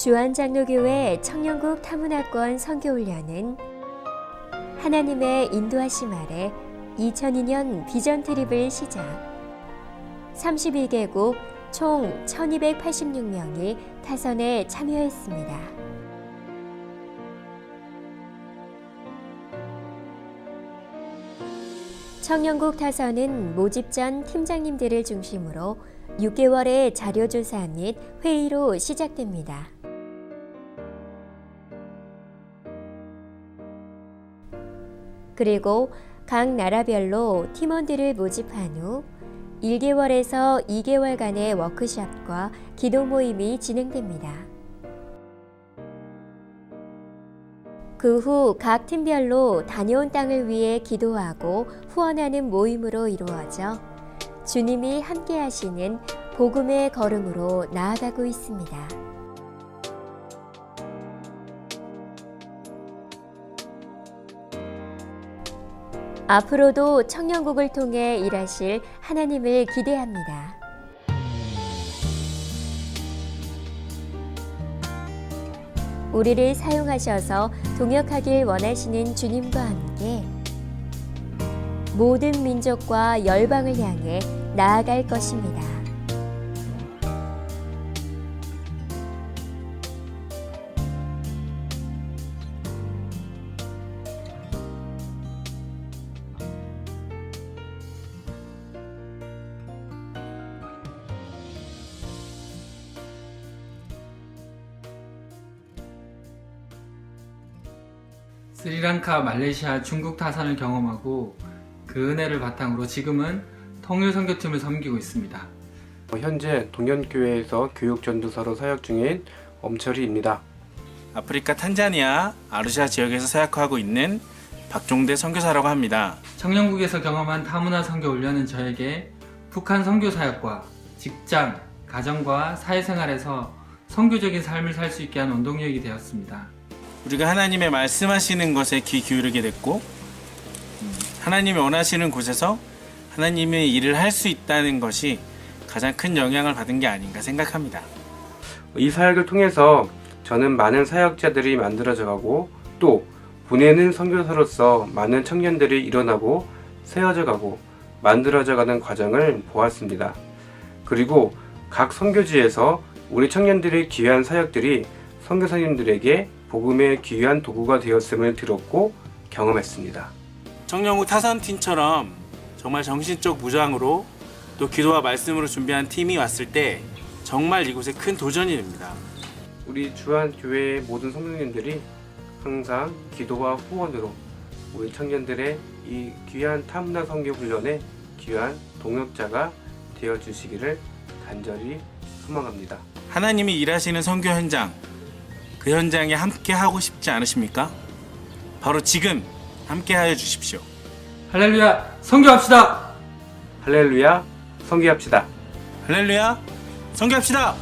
주한장로교회 청년국 타문학원 선교훈련은 하나님의 인도하심 아래 2002년 비전 트립을 시작 31개국 총 1286명이 타선에 참여했습니다. 청년국 타선은 모집 전 팀장님들을 중심으로 6개월의 자료조사 및 회의로 시작됩니다. 그리고 각 나라별로 팀원들을 모집한 후 1개월에서 2개월간의 워크숍과 기도 모임이 진행됩니다. 그 후 각 팀별로 다녀온 땅을 위해 기도하고 후원하는 모임으로 이루어져 주님이 함께 하시는 복음의 걸음으로 나아가고 있습니다. 앞으로도 청년국을 통해 일하실 하나님을 기대합니다. 우리를 사용하셔서 동역하길 원하시는 주님과 함께 모든 민족과 열방을 향해 나아갈 것입니다. 스리랑카, 말레이시아, 중국 타산을 경험하고 그 은혜를 바탕으로 지금은 통일 선교팀을 섬기고 있습니다. 현재 동현교회에서 교육 전도사로 사역 중인 엄철이입니다. 아프리카 탄자니아 아루샤 지역에서 사역하고 있는 박종대 선교사라고 합니다. 청년국에서 경험한 타문화 선교 훈련은 저에게 북한 선교 사역과 직장, 가정과 사회생활에서 선교적인 삶을 살 수 있게 한 원동력이 되었습니다. 우리가 하나님의 말씀하시는 것에 귀 기울이게 됐고 음, 하나님이 원하시는 곳에서 하나님의 일을 할 수 있다는 것이 가장 큰 영향을 받은 게 아닌가 생각합니다. 이 사역을 통해서 저는 많은 사역자들이 만들어져 가고 또 보내는 선교사로서 많은 청년들이 일어나고 세워져 가고 만들어져 가는 과정을 보았습니다. 그리고 각 선교지에서 우리 청년들의 귀한 사역들이 선교사님들에게 복음의 귀한 도구가 되었음을 들었고 경험했습니다. 청년국 타선팀처럼 정말 정신적 무장으로 또 기도와 말씀으로 준비한 팀이 왔을 때 정말 이곳에 큰 도전이 됩니다. 우리 주한 교회의 모든 성도님들이 항상 기도와 후원으로 우리 청년들의 이 귀한 타문화 성교 훈련의 귀한 동역자가 되어 주시기를 간절히 소망합니다. 하나님이 일하시는 선교 현장, 그 현장에 함께 하고 싶지 않으십니까? 바로 지금 함께 하여 주십시오. 할렐루야! 선교합시다! 할렐루야, 성기합시다. 할렐루야, 선교합시다!